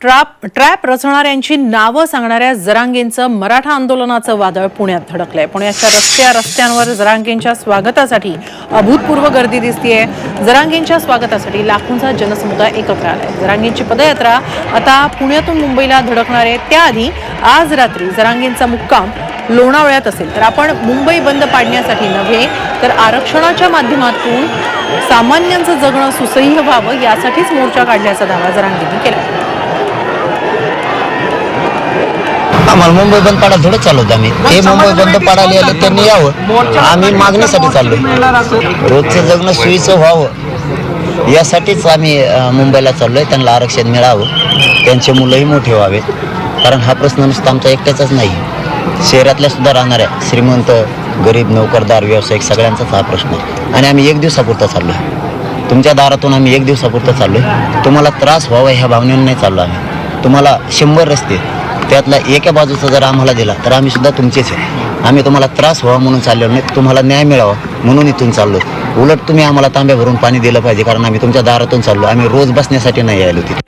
Trap trap रचणाऱ्यांची नावं सांगणाऱ्या जरांगेंचं मराठा आंदोलनाचं वादळ पुण्यात धडकलंय. पुण्याच्या रस्त्या रस्त्यांवर जरांगेंच्या स्वागतासाठी अभूतपूर्व गर्दी दिसतीये. जरांगेंच्या स्वागतासाठी लाखोंचा जनसमुदाय एकत्र आलाय. जरांगेंची पदयात्रा आता पुण्यातून मुंबईला धडकणार आहे. त्याआधी आज रात्री जरांगेंचा मुक्काम लोणावळ्यात असेल. तर आपण मुंबई बंद पाडण्यासाठी नव्हे तर आरक्षणाच्या माध्यमातून सामान्यांचं जगणं सुसह्य व्हावं यासाठीच मोर्चा काढण्याचा दावा जरांगेंनी केला आम्हाला मुंबई बंद पाडा थोडं चालवत आम्ही. ते मुंबई बंद पाडायला आले त्यांनी यावं. आम्ही मागणीसाठी चाललोय. रोजचं जगणं सोयीचं व्हावं. यासाठीच आम्ही मुंबईला चाललोय. त्यांना आरक्षण मिळावं. त्यांचे मुलंही मोठे व्हावेत. कारण हा प्रश्न नुसता आमचा एकट्याचाच नाही. शहरातल्या सुद्धा राहणाऱ्या श्रीमंत गरीब नोकरदार व्यावसायिक सगळ्यांचाच हा प्रश्न आहे. आणि आम्ही एक दिवसापुरता चाललोय. तुमच्या दारातून आम्ही एक दिवसापुरतं चाललोय. तुम्हाला त्रास व्हावा ह्या भावनेने नाही चाललो आम्ही. तुम्हाला शंभर रस्ते त्यातला एका बाजूचा जर आम्हाला दिला तर आम्ही सुद्धा तुमचेच आहे. आम्ही तुम्हाला त्रास व्हावा म्हणून चाललो नाही तुम्हाला न्याय मिळावा म्हणून इथून चाललो. उलट तुम्ही आम्हाला तांब्या भरून पाणी दिलं पाहिजे कारण आम्ही तुमच्या दारातून चाललो. आम्ही रोज बसण्यासाठी नाही आलो तिथे.